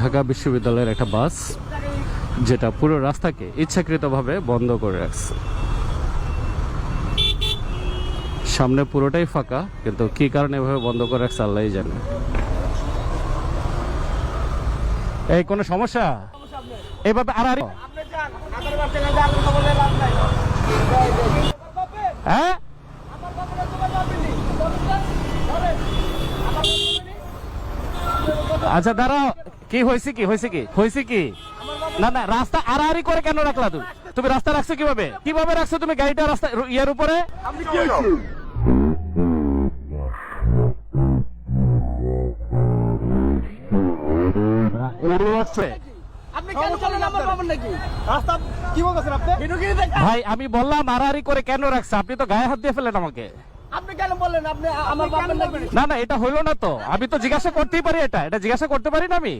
ঢাকা বিশ্ববিদ্যালয়ের একটা বাস যেটা পুরো রাস্তাকে ইচ্ছাকৃতভাবে বন্ধ করে রাখছে। সামনে পুরোটাই ফাঁকা, কিন্তু কি কারণে এভাবে বন্ধ করে রাখছে আল্লাহ জানে। এই, কোনো সমস্যা? এইভাবে আর আর। হ্যাঁ? আচ্ছা দাঁড়াও। কি হয়েছে কি? হয়েছে কি? হয়েছে কি? না না রাস্তা আড়াআড়ি করে কেন রাখলা তুমি তুমি রাস্তা রাখছো কীভাবে? কীভাবে রাখছো তুমি গাড়িটা রাস্তা ইয়ার উপরে? আপনি কি হইছে আপনি কেন বলেন আমার বাবার নাকি? রাস্তা কি বলছেন আপনি? ভিডিও দেখ ভাই আমি বললাম আড়াআড়ি করে কেন রাখছো? আপনি তো গায়ে হাত দিয়ে ফেলেন আমাকে। আপনি কেন বললেন? আপনি আমার না না এটা হলো না তো। আমি তো জিজ্ঞাসা করতেই পারি এটা। এটা জিজ্ঞাসা করতে পারি না আমি।